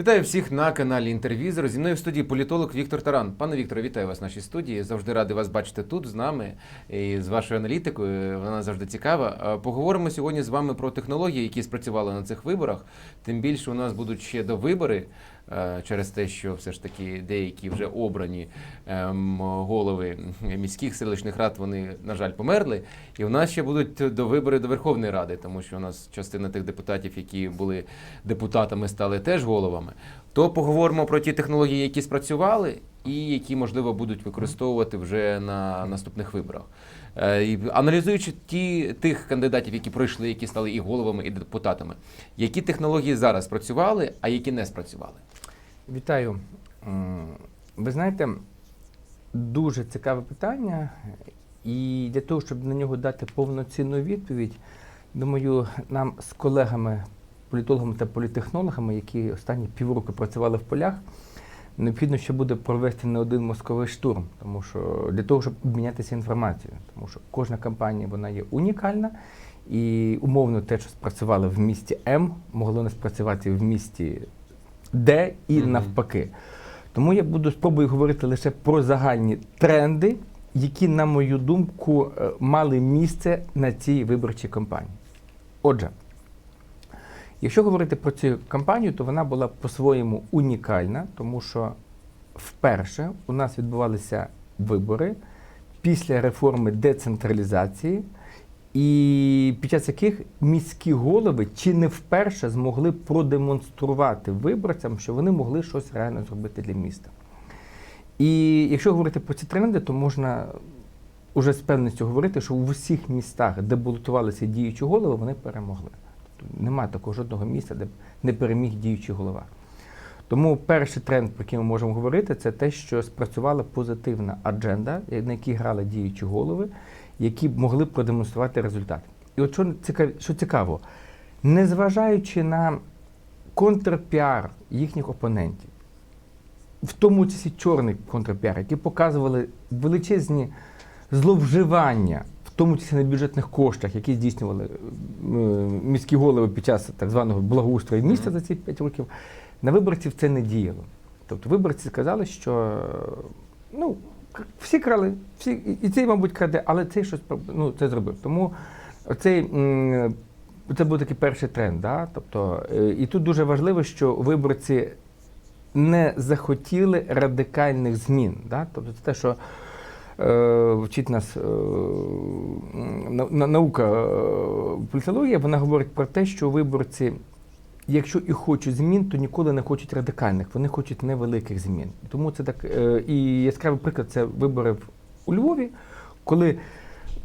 Вітаю всіх на каналі Інтервізор. Зі мною в студії політолог Віктор Таран. Пане Вікторе, вітаю вас в нашій студії. Завжди радий вас бачити тут з нами і з вашою аналітикою. Вона завжди цікава. Поговоримо сьогодні з вами про технології, які спрацювали на цих виборах. Тим більше у нас будуть ще до вибори через те, що все ж таки деякі вже обрані ем, голови міських селищних рад вони, на жаль, померли. І у нас ще будуть до вибори до Верховної Ради, тому що у нас частина тих депутатів, які були депутатами, стали теж головами. То поговоримо про ті технології, які спрацювали, і які можливо будуть використовувати вже на наступних виборах. Е, Аналізуючи ті тих кандидатів, які пройшли, які стали і головами, і депутатами, які технології зараз спрацювали, а які не спрацювали. Вітаю. Ви знаєте, дуже цікаве питання, і для того, щоб на нього дати повноцінну відповідь, думаю, нам з колегами, політологами та політехнологами, які останні півроку працювали в полях, необхідно ще буде провести не один мозковий штурм, тому що для того, щоб обмінятися інформацією, тому що кожна кампанія вона є унікальна. І умовно те, що спрацювали в місті М, могло не спрацювати в місті Д і Мгм. навпаки. Тому я буду спробую говорити лише про загальні тренди, які, на мою думку, е, мали місце на цій виборчій кампанії. Отже, якщо говорити про цю кампанію, то вона була по-своєму унікальна, тому що вперше у нас відбувалися вибори після реформи децентралізації, і під час яких міські голови чи не вперше змогли продемонструвати виборцям, що вони могли щось реально зробити для міста. І якщо говорити про ці тренди, то можна уже з певністю говорити, що в усіх містах, де балотувалися діючі голови, вони перемогли. Немає такого жодного місця, де б не переміг діючий голова. Тому перший тренд, про який ми можемо говорити, це те, що спрацювала позитивна адженда, на якій грали діючі голови, які б могли продемонструвати результат. І от що цікаво, що цікаво, незважаючи на контрпіар їхніх опонентів, в тому числі чорний контрпіар, які показували величезні зловживання, в тому числі на бюджетних коштах, які здійснювали е, міські голови під час так званого благоустрою міста за ці 5 років, на виборців це не діяло. Тобто виборці сказали, що ну, всі крали, всі, і- цей, мабуть, краде, але цей щось ну, це зробив. Тому цей, м, це був такий перший тренд. Да? Тобто, е, і тут дуже важливо, що виборці не захотіли радикальних змін. Да? Тобто це те, що вчить нас е, на- на- наука е, політологія, вона говорить про те, що виборці, якщо і хочуть змін, то ніколи не хочуть радикальних, вони хочуть невеликих змін. Тому це так. е, І яскравий приклад це вибори у Львові, коли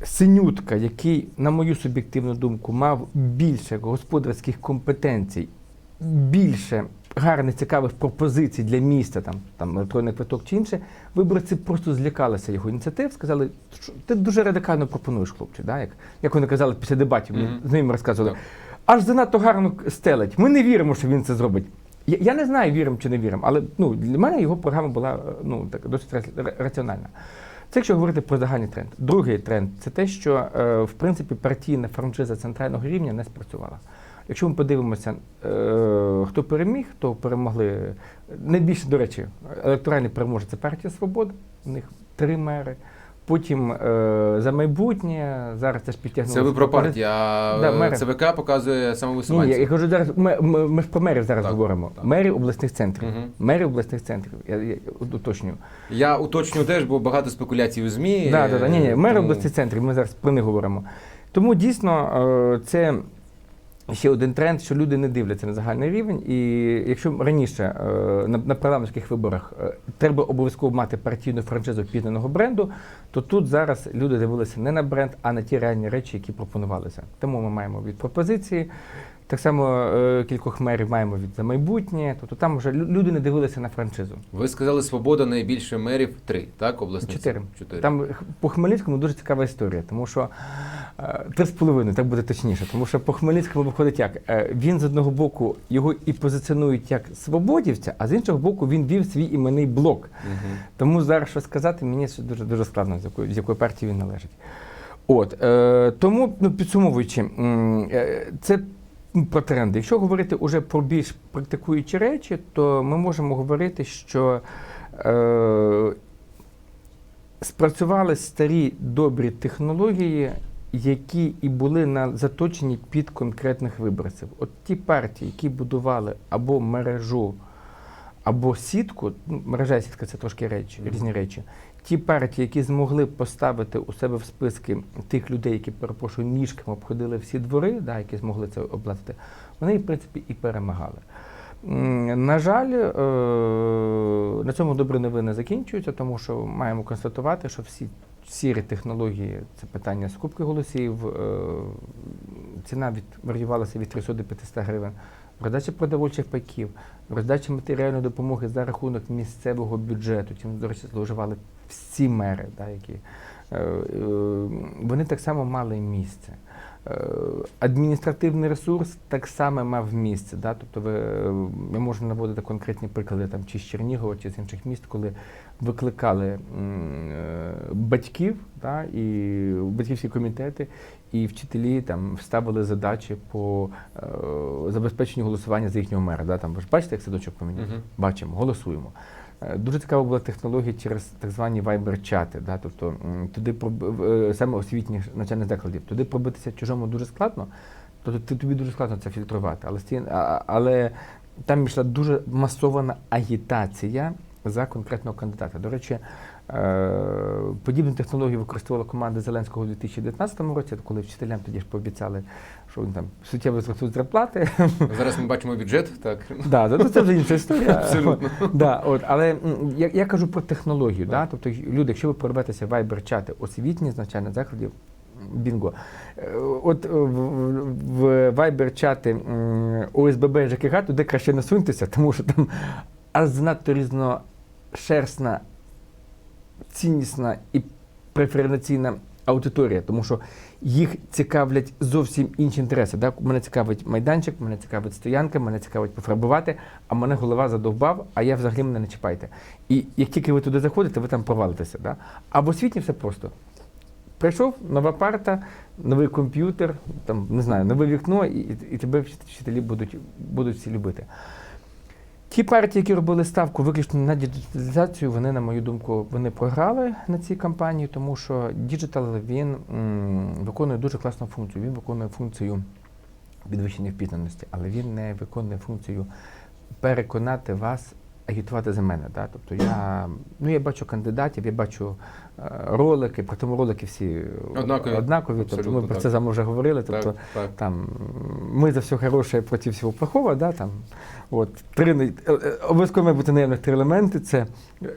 Синютка, який, на мою суб'єктивну думку, мав більше господарських компетенцій, більше гарних цікавих пропозицій для міста, там, там електронний квиток чи інше, виборці просто злякалися його ініціатив, сказали, що ти дуже радикально пропонуєш, хлопче. Да? Як, як вони казали після дебатів, мені Мгм. знайомі розказували, аж занадто гарно стелить. Ми не віримо, що він це зробить. Я, я не знаю, віримо чи не віримо, але ну, для мене його програма була е, ну, так, досить ра- ра- раціональна. Це якщо говорити про загальний тренд. Другий тренд це те, що е, в принципі партійна франшиза центрального рівня не спрацювала. Якщо ми подивимося, е, хто переміг, то перемогли найбільше, до речі, електоральний переможець це партія Свобода, у них три мери. Потім е, за майбутнє, зараз теж підтягнули. Це ви про партію, а Да. ЦВК показує Ні, ні, я кажу зараз, ми, ми, ми ж про мерів зараз Так, говоримо. так. Мери обласних центрів. Мгм. Мери обласних центрів. Я, я уточнюю. Я уточню теж, бо багато спекуляцій у ЗМІ. Да, да, да. Ні, ні, мери тому- обласних центрів, ми зараз про них говоримо. Тому дійсно е, це ще один тренд, що люди не дивляться на загальний рівень. І якщо раніше е, на, на парламентських виборах е, треба обов'язково мати партійну франшизу впізнаного бренду, то тут зараз люди дивилися не на бренд, а на ті реальні речі, які пропонувалися. Тому ми маємо від пропозиції. Так само е, кількох мерів маємо від за майбутнє. Тобто там вже люди не дивилися на франшизу. Ви сказали, свобода найбільше мерів три, так? Обласних Чотири. Чотири. Там по Хмельницькому дуже цікава історія, тому що е, три з половиною, так буде точніше. Тому що по Хмельницькому виходить як? Е, Він з одного боку його і позиціонують як свободівця, а з іншого боку він вів свій іменний блок. Мгм. Тому зараз що сказати, мені дуже дуже складно, з якої, з якої партії він належить. От е, тому, ну підсумовуючи, е, це про тренди. Якщо говорити уже про більш практикуючі речі, то ми можемо говорити, що е, спрацювали старі добрі технології, які і були на, заточені під конкретних виборців. От ті партії, які будували або мережу, або сітку, ну, мережа сітка це трошки речі, різні речі. Ті партії, які змогли поставити у себе в списки тих людей, які, перепрошую, ніжками обходили всі двори, да, які змогли це оплатити, вони, в принципі, і перемагали. На жаль, е, на цьому добрі новини закінчуються, тому що маємо констатувати, що всі сірі технології це питання скупки голосів, е, ціна від варіювалася від 300 до 500 гривень, роздача продовольчих пайків, роздача матеріальної допомоги за рахунок місцевого бюджету. Чим, до речі, зловживали всі мери, да, які е, е, вони так само мали місце. Е, Адміністративний ресурс так само мав місце. Да? Тобто ви, ми можемо наводити конкретні приклади там, чи з Чернігова, чи з інших міст, коли викликали батьків да? і батьківські комітети, і вчителі там ставили задачі по забезпеченню голосування за їхнього мера. Да? Там, ви ж бачите, як садочок поміняв? Мгм. Бачимо, голосуємо. Е, Дуже цікава була технологія через так звані вайбер-чати. Да? Тобто туди е, саме освітніх навчальних закладів, туди пробитися чужому дуже складно, тобто тобі дуже складно це фільтрувати. Але, але там йшла дуже масована агітація за конкретного кандидата. До речі, подібну технологію використовувала команда Зеленського у 2019 році, коли вчителям тоді ж пообіцяли, що вони там суттєво зростуть зарплати. Зараз ми бачимо бюджет, так. Да, ну, це вже інша історія. Абсолютно. Да, от, але я, я кажу про технологію. Да? Тобто, люди, якщо ви порветеся в вайбер-чати освітні з навчальних закладів, бінго. Е, От е, в, в вайбер-чати ОСББ і ЖКХ туди краще не суньтеся, тому що там аж занадто різношерстна, ціннісна і преференційна аудиторія, тому що їх цікавлять зовсім інші інтереси. Да? Мене цікавить майданчик, мене цікавить стоянка, мене цікавить пофарбувати, а мене голова задовбав, а я взагалі мене не чіпайте. І як тільки ви туди заходите, ви там провалитеся. Да? А в освіті все просто. Прийшов нова парта, новий комп'ютер, там, не знаю, нове вікно, і, і, тебе вчит- вчителі будуть, будуть всі любити. Ті партії, які робили ставку виключно на діджиталізацію, вони, на мою думку, вони програли на цій кампанії, тому що діджитал він м, виконує дуже класну функцію. Він виконує функцію підвищення впізнаності, але він не виконує функцію переконати вас агітувати за мене. Да? Тобто я, ну, я бачу кандидатів, я бачу е, ролики, при тому ролики всі Однакові. однакові тобто ми Абсолютно про це вами вже говорили. Тобто, так, так. там ми за все хороше проти всього плохого, да, там, от, три, е, е, обов'язково має бути наявних три елементи. Це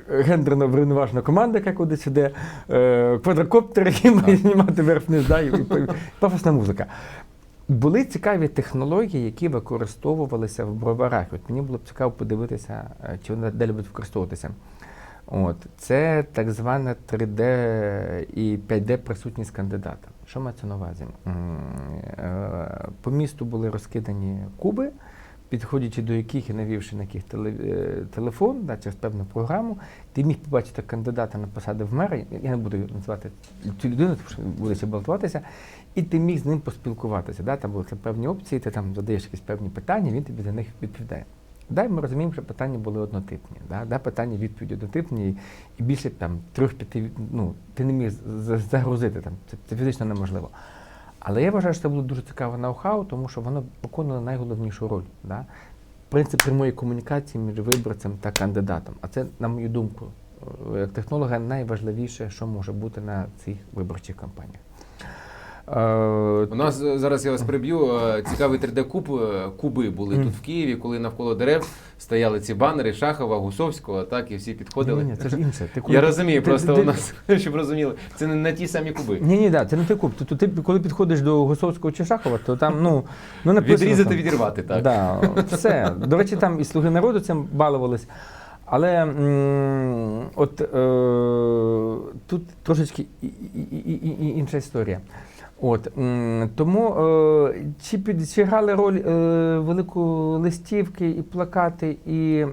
гендерно врівноважена команда, яка кудись іде, е, квадрокоптер, який має знімати верх-вниз, да, і пафосна музика. Були цікаві технології, які використовувалися в броварах. От мені було б цікаво подивитися, е, чи вони далі будуть використовуватися. От, це так звана 3D і 5D присутність кандидата. Що мається на увазі? Е, По місту були розкидані куби, підходячи до яких і навівши на яких е, телефон да, через певну програму, ти міг побачити кандидата на посади в мера, я не буду називати цю людину, тому що буде ще балотуватися, і ти міг з ним поспілкуватися. Да? Там були певні опції, ти там задаєш якісь певні питання, він тобі за них відповідає. Да, ми розуміємо, що питання були однотипні. Да? Да, питання відповіді однотипні, і, більше там трьох-п'яти, ну, ти не міг загрузити там. Це, це фізично неможливо. Але я вважаю, що це було дуже цікаве ноу-хау, тому що воно виконувало найголовнішу роль. Да? Принцип прямої комунікації між виборцем та кандидатом. А це, на мою думку, е, як технолога, найважливіше, що може бути на цих виборчих кампаніях. У нас зараз я вас приб'ю. Цікавий 3D-куб. е, Куби були тут в Києві, коли навколо дерев стояли ці банери Шахова, Гусовського, так, і всі підходили. Ні, ні, це ж інше. Ти коли- Я розумію, ти- просто ти- у нас, щоб розуміли, це не, не ті самі куби. Ні, ні, да, це не той куб. Тобто ти, коли підходиш до Гусовського чи Шахова, то там, ну, ну написано. Відрізати, там. відірвати, так. Да, все. До речі, там і слуги народу цим балувались. Але от е, тут трошечки і, і інша історія. От тому е, чи під чи грали роль е, велику листівки і плакати, і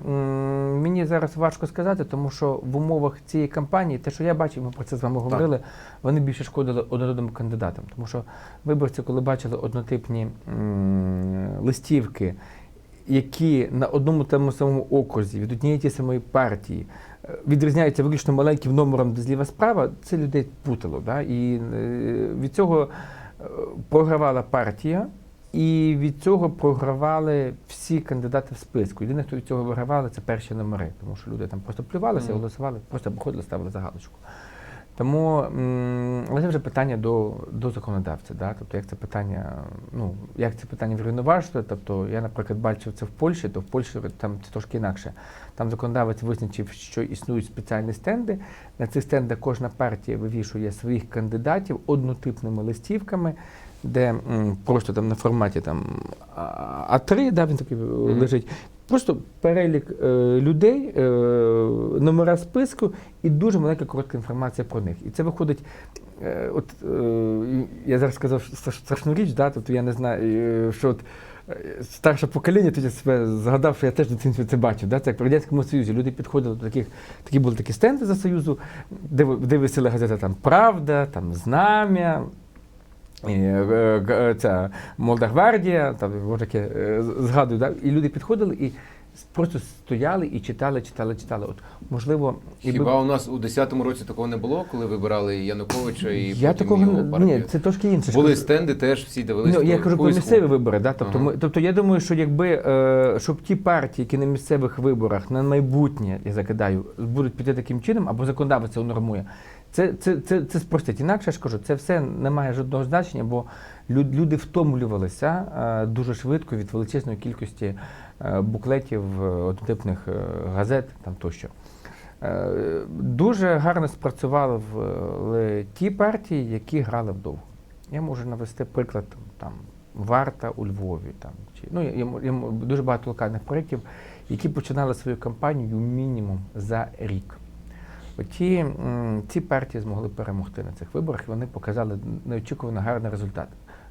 мені зараз важко сказати, тому що в умовах цієї кампанії, те, що я бачив, ми про це з вами говорили, вони більше шкодили одним кандидатам. Тому що виборці, коли бачили однотипні листівки, які на одному тому самому окрузі від однієї тієї самої партії відрізняються виключно маленьким номером, зліва справа, це людей путало. Да? І е, від цього е, програвала партія, і від цього програвали всі кандидати в списку. Єдине, хто від цього вигравали, це перші номери, тому що люди там просто плювалися, голосували, просто виходили, ставили за галочку. Тому але це вже питання до, до законодавця. Да? Тобто, як це питання, ну як це питання врівноважити. Тобто, я, наприклад, бачив це в Польщі, то в Польщі там це трошки інакше. Там законодавець визначив, що існують спеціальні стенди. На цих стендах кожна партія вивішує своїх кандидатів однотипними листівками, де м, просто там на форматі там А- А3, да, він такий е, Мгм. лежить. Просто перелік е, людей, е, номера списку і дуже маленька коротка інформація про них. І це виходить. Е, от е, я зараз сказав страш- страшну річ, да, тобто я не знаю, е, що от. Старше покоління, тоді себе згадав, що я теж дитинстві це бачив. Да? Це як в Радянському Союзі. Люди підходили до таких, такі були такі стенди за Союзу, де, де висіла газета там Правда, там Знам'я, ця Молода гвардія, там таке згадую, да? і люди підходили і просто стояли і читали, читали, читали. От можливо, якби- Хіба у нас у 10-му році такого не було, коли вибирали Януковича і я потім такого його партію? ні, це трошки інше. Були стенди, теж всі дивилися. Ну, я кажу про місцеві вибори, да? тобто, Ага. ми, тобто я думаю, що якби е, щоб ті партії, які на місцевих виборах на майбутнє, я закидаю, будуть піти таким чином, або законодавець унормує, це, це, це, це спростить. Інакше я ж кажу, це все не має жодного значення, бо лю- люди втомлювалися е, дуже швидко від величезної кількості буклетів, е, однотипних е, газет там тощо. Е, Дуже гарно спрацювали ті партії, які грали вдовго. Я можу навести приклад там Варта у Львові. Там, чи, ну, я, я, дуже багато локальних проєктів, які починали свою кампанію мінімум за рік. Оті, ці партії змогли перемогти на цих виборах, і вони показали неочікувано гарний результат.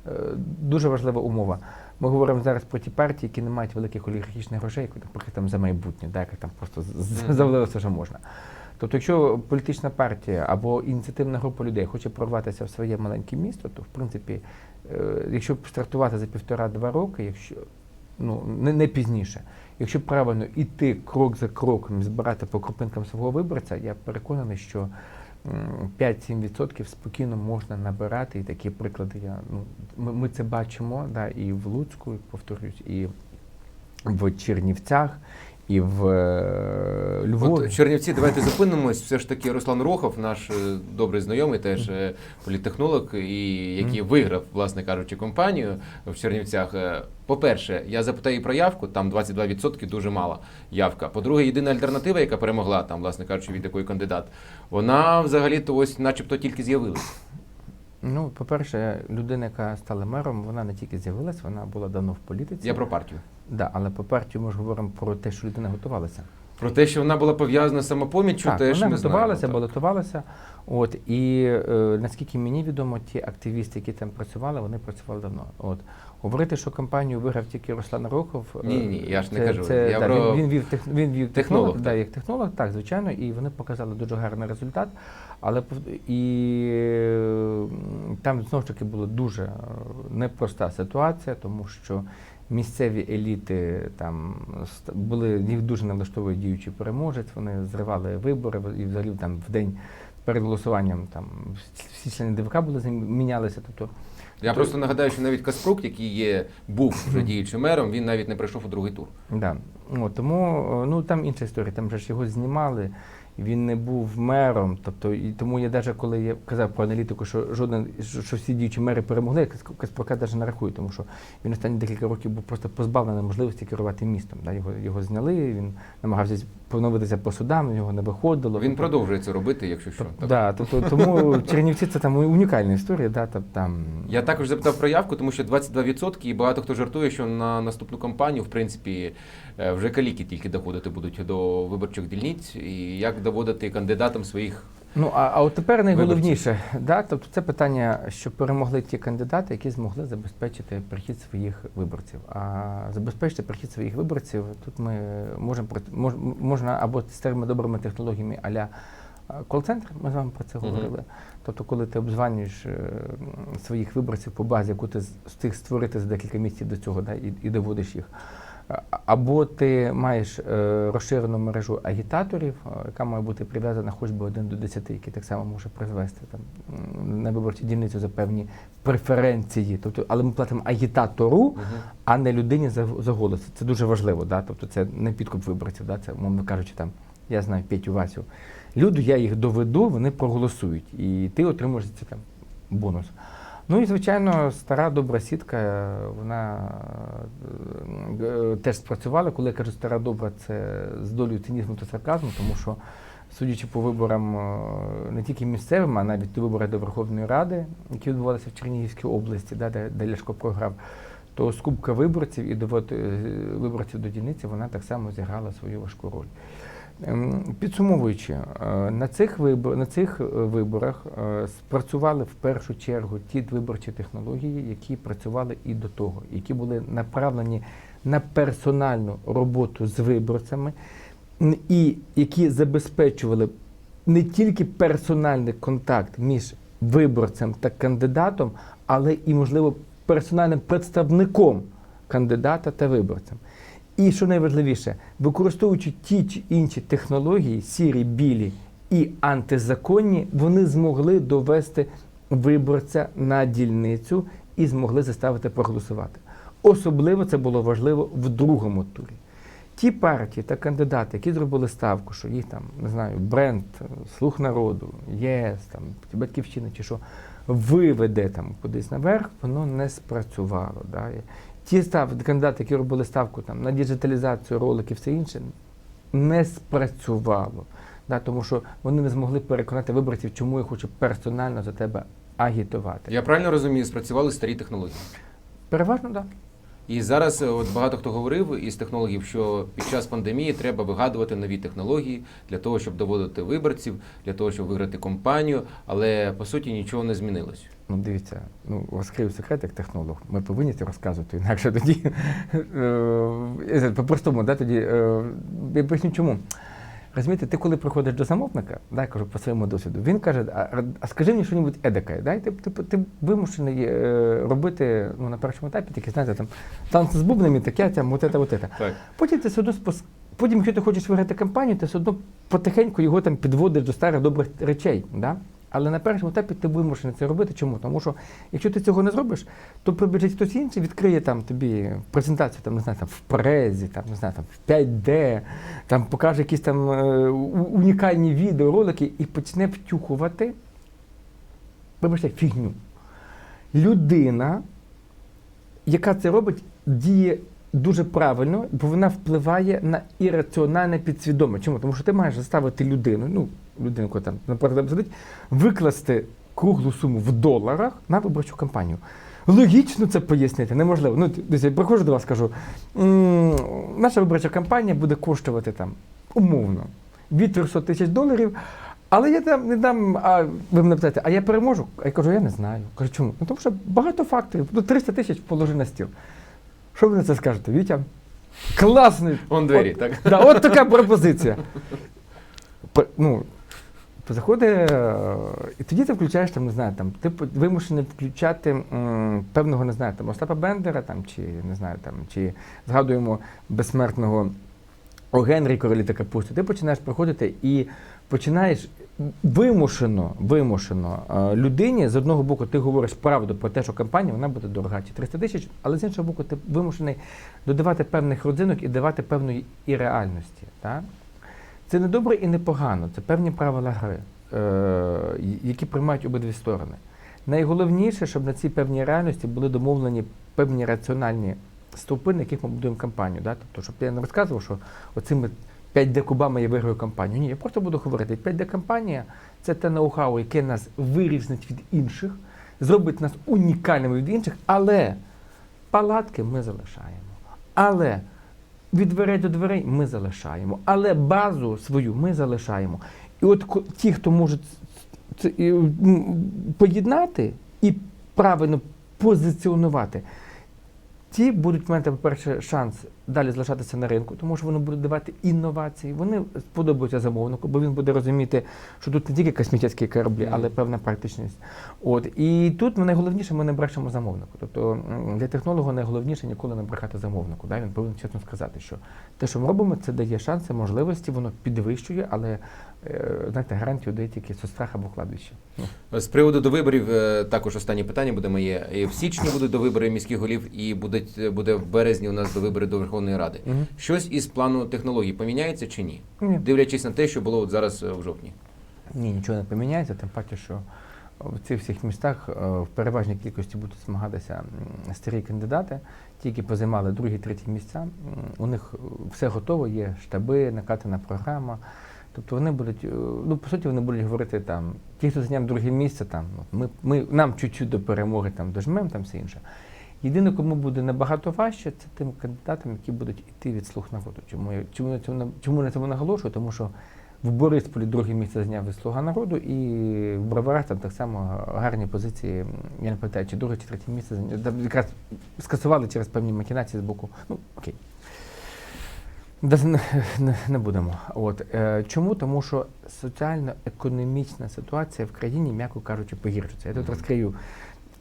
Е, Дуже важлива умова. Ми говоримо зараз про ті партії, які не мають великих олігархічних грошей, наприклад, там за майбутнє, да, яка там просто з- з- Мгм. завалилося, що можна. Тобто, якщо політична партія або ініціативна група людей хоче прорватися в своє маленьке місто, то в принципі, е, якщо стартувати за півтора-два роки, якщо ну не, не пізніше, якщо правильно іти крок за кроком, збирати по крупинкам свого виборця, я переконаний, що 5-7% спокійно можна набирати, і такі приклади я ну ми, ми це бачимо, да, і в Луцьку, повторюсь, і в Чернівцях, і в е, Львові. От Чернівці, давайте зупинимось. Все ж таки, Руслан Рохов, наш е, добрий знайомий, теж е, політтехнолог, і який виграв, власне кажучи, компанію в Чернівцях. По-перше, я запитаю про явку, там 22% дуже мала явка. По-друге, єдина альтернатива, яка перемогла, там, власне кажучи, від якої кандидат, вона взагалі-то ось начебто тільки з'явилася. Ну, по-перше, людина, яка стала мером, вона не тільки з'явилась, вона була давно в політиці. Я про партію. Да, але по партію ми ж говоримо про те, що людина готувалася. Про те, що вона була пов'язана з самопоміччю, так, теж вона готувалася, знаємо. так. балотувалася. От і е, наскільки мені відомо, ті активісти, які там працювали, вони працювали давно. От говорити, що кампанію виграв тільки Руслан Рохов. е, Ні-ні, я ж не кажу. Це, Я да, про він, він вів тех, він вів технолог, технолог, да, так. як технолог, так, звичайно, і вони показали дуже гарний результат. Але і там знову ж таки була дуже е, непроста ситуація, тому що місцеві еліти там були їх дуже не влаштовує діючий переможець. Вони зривали вибори і взагалі там в день перед голосуванням там всі члени ДВК були змі- мінялися. Тобто Я То- просто нагадаю, що навіть Каспрук, який є, був вже діючим мером, він навіть не прийшов у другий тур. Да. О, тому ну, там інша історія, там же ж його знімали, він не був мером. Тобто, і тому я навіть коли я казав про аналітику, що жоден, що, всі діючі мери перемогли, я Кас- навіть не рахую, тому що він останні декілька років був просто позбавлений можливості керувати містом. Да? Його, його зняли, він намагався поновитися по судам, його не виходило. Він Тобто, продовжує це робити, якщо що. Так. Да, тобто, тому Чернівці це там унікальна історія. Да, там, там, Я також запитав про явку, тому що 22% і багато хто жартує, що на наступну кампанію, в принципі, е, вже каліки тільки доходити будуть до виборчих дільниць, і як доводити кандидатам своїх Ну а, а от тепер найголовніше, да, тобто це питання, що перемогли ті кандидати, які змогли забезпечити прихід своїх виборців. А забезпечити прихід своїх виборців тут ми можемо мож, можна або старими добрими технологіями аля кол-центр, ми з вами про це говорили. Тобто, коли ти обзванюєш е, своїх виборців по базі, яку ти встиг створити за декілька місяців до цього, да, і, і доводиш їх. Або ти маєш е, розширену мережу агітаторів, е, яка має бути прив'язана хоч би один до 10, який так само може призвести там, на виборчу дільницю за певні преференції. Тобто, але ми платимо агітатору, Мгм. а не людині за, за голос. Це дуже важливо. Да? Тобто це не підкуп виборців, да? це, умовно кажучи, там, я знаю Петю Васю. Люди, я їх доведу, вони проголосують. І ти отримуєш за це там бонус. Ну і звичайно, стара добра сітка, вона е, е, теж спрацювала. Коли я кажу стара добра, це з долею цинізму та сарказму, тому що, судячи по виборам е, не тільки місцевим, а навіть до виборів до Верховної Ради, які відбувалися в Чернігівській області, де, де Ляшко програв, то скупка виборців і довод е, виборців до дільниці вона так само зіграла свою важку роль. Ем, Підсумовуючи, е, на цих вибор, на цих е, виборах е, спрацювали в першу чергу ті виборчі технології, які працювали і до того, які були направлені на персональну роботу з виборцями, і які забезпечували не тільки персональний контакт між виборцем та кандидатом, але і, можливо, персональним представником кандидата та виборцем. І що найважливіше, використовуючи ті чи інші технології, сірі, білі і антизаконні, вони змогли довести виборця на дільницю і змогли заставити проголосувати. Особливо це було важливо в другому турі. Ті партії та кандидати, які зробили ставку, що їх там, не знаю, бренд, слух народу, ЄС, там, батьківщина чи що, виведе там кудись наверх, воно не спрацювало. Да? Ті став, кандидати, які робили ставку там, на діджиталізацію роликів, все інше, не спрацювало. Да? Тому що вони не змогли переконати виборців, чому я хочу персонально за тебе агітувати. Я правильно розумію, спрацювали старі технології. Переважно, так. Да. І зараз е, от багато хто говорив із технологів, що під час пандемії треба вигадувати нові технології для того, щоб доводити виборців, для того, щоб виграти компанію, але по суті нічого не змінилось. Ну, дивіться, ну розкрию секрет як технолог. Ми повинні це розказувати, інакше тоді е, по-простому, да, тоді е, я поясню чому. Розумієте, ти коли приходиш до замовника, да, я кажу по своєму досвіду, він каже, а, а скажи мені щось едаке, да, і ти, ти, ти вимушений е, робити ну, на першому етапі такі, знаєте, там танці з бубнами, таке, там, от це, от це. Так. Потім ти все одно спос... Потім, якщо ти хочеш виграти кампанію, ти все одно потихеньку його там підводиш до старих добрих речей. Да? Але на першому етапі ти вимушений це робити. Чому? Тому що якщо ти цього не зробиш, то прибіжить хтось інший, відкриє там тобі презентацію, там, не знаю, там в презі, там, не знаю, там в 5D, там покаже якісь там е, унікальні відеоролики і почне втюхувати, вибачте, фігню. Людина, яка це робить, діє дуже правильно, бо вона впливає на ірраціональне підсвідоме. Чому? Тому що ти маєш заставити людину, ну, людину, яка там наприклад сидить, викласти круглу суму в доларах на виборчу кампанію. Логічно це пояснити, неможливо. Ну, дивіться, я приходжу до вас, кажу, наша виборча кампанія буде коштувати там умовно від 300 тисяч доларів. Але я там не дам, а ви мене питаєте, а я переможу? А я кажу, я не знаю. Кажу, чому? Ну тому що багато факторів. Ну, 300 тисяч положи на стіл. Що ви на це скажете, Вітя? Класний. Он двері, От- так? Да, от така пропозиція. П- Ну, заходить, е, і тоді ти включаєш там, не знаю, там, ти вимушений включати м, певного, не знаю, там, Остапа Бендера, там, чи не знаю, там, чи згадуємо безсмертного о Генрі Королі та Капусту. Ти починаєш приходити і починаєш вимушено, вимушено е, людині з одного боку ти говориш правду про те, що кампанія вона буде дорога, чи 300 тисяч, але з іншого боку, ти вимушений додавати певних родзинок і давати певної і реальності. Так? Це не добре і не погано, це певні правила гри, е, які приймають обидві сторони. Найголовніше, щоб на цій певній реальності були домовлені певні раціональні стовпи, на яких ми будуємо кампанію. Да? Тобто, щоб я не розказував, що оцими 5D кубами я виграю кампанію. Ні, я просто буду говорити, 5D кампанія це те ноу-хау, яке нас вирізнить від інших, зробить нас унікальними від інших, але палатки ми залишаємо. Але від дверей до дверей ми залишаємо. Але базу свою ми залишаємо. І от ті, хто можуть це поєднати і правильно позиціонувати, ті будуть мати, по-перше, шанс далі залишатися на ринку, тому що вони будуть давати інновації. Вони сподобаються замовнику, бо він буде розуміти, що тут не тільки космічні кораблі, але певна практичність. От і тут найголовніше, ми не брешемо замовнику. Тобто для технолога найголовніше ніколи не брехати замовнику. Да? Він повинен чесно сказати, що те, що ми робимо, це дає шанси, можливості, воно підвищує, але е, знаєте, гарантію дає тільки соцстрах або кладовище. Ну, З приводу до виборів, е, також останнє питання буде моє. В січні будуть до вибори міських голів, і буде, буде в березні у нас до вибори до Верховної Ради. Мгм. Щось із плану технологій поміняється чи ні? Ні. Дивлячись на те, що було от зараз е, в жовтні. Ні, нічого не поміняється, тим паче, що в цих всіх містах е, в переважній кількості будуть змагатися старі кандидати, ті, які позаймали другі, треті місця. У них е, все готово, є штаби, накатана програма. Тобто вони будуть, ну по суті, вони будуть говорити там, ті, хто зайняв друге місце, там ми, ми нам чуть-чуть до перемоги там дожмем, там все інше. Єдине, кому буде набагато важче, це тим кандидатам, які будуть йти від слуг народу. Чому я чому на цьому чому на цьому наголошую? Тому що в Борисполі друге місце зайняв від Слуга народу, і в Броварах там так само гарні позиції. Я не пам'ятаю, чи друге, чи третє місце. Там якраз скасували через певні махінації з боку. Ну, окей. Не будемо. От. Е, чому? Тому що соціально-економічна ситуація в країні, м'яко кажучи, погіршується. Я тут розкрию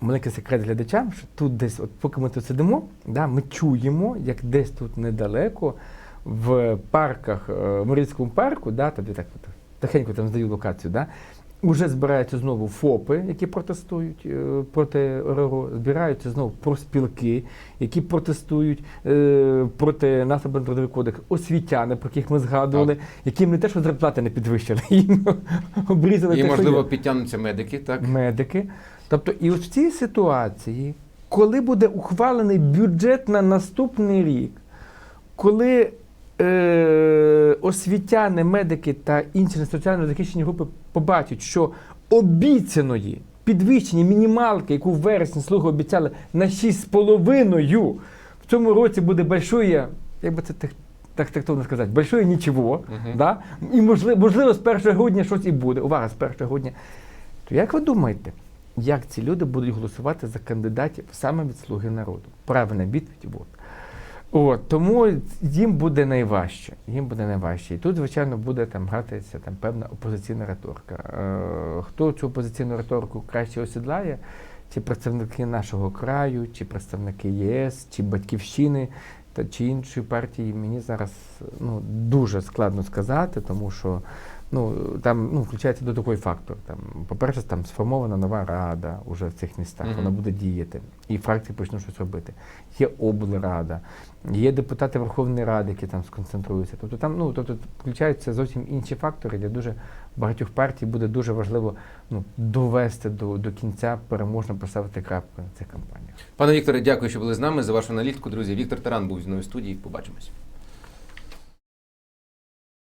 маленький секрет глядачам, що тут десь, от поки ми тут сидимо, да, ми чуємо, як десь тут недалеко в парках, е, в Марійському парку, да, тобі так от, тихенько там здаю локацію, да, Уже збираються знову ФОПи, які протестують е, проти РРО, збираються знову профспілки, які протестують е, проти нас трудовий кодекс, освітяни, про яких ми згадували, яким не те, що зарплати не підвищили, їм обрізали І, те, що можливо, є підтягнуться медики, так? медики. Тобто, і в цій ситуації, коли буде ухвалений бюджет на наступний рік, коли е, освітяни, медики та інші соціально захищені групи побачать, що обіцяної підвищення мінімалки, яку в вересні слуги обіцяли на 6,5, в цьому році буде большое, як би це тех- так тактовно сказати, большое нічого. Мгм. Да? І можливо, можливо, з 1 грудня щось і буде. Увага, з 1 грудня. То як ви думаєте, як ці люди будуть голосувати за кандидатів саме від Слуги народу? Правильна відповідь от. От, тому їм буде найважче. Їм буде найважче. І тут, звичайно, буде там гратися там, певна опозиційна риторика. Е, хто цю опозиційну риторику краще осідлає? Чи представники нашого краю, чи представники ЄС, чи батьківщини та чи іншої партії, мені зараз ну, дуже складно сказати, тому що ну, там ну, включається додатковий фактор. Там, по-перше, там сформована нова рада уже в цих містах, Мгм. вона буде діяти, і фракції почнуть щось робити. Є облрада, є депутати Верховної Ради, які там сконцентруються. Тобто там ну, тобто, включаються зовсім інші фактори, для дуже багатьох партій буде дуже важливо ну, довести до, до кінця, переможно поставити крапку на цих кампаніях. Пане Вікторе, дякую, що були з нами за вашу аналітику. Друзі, Віктор Таран був зі мною в студії. Побачимось.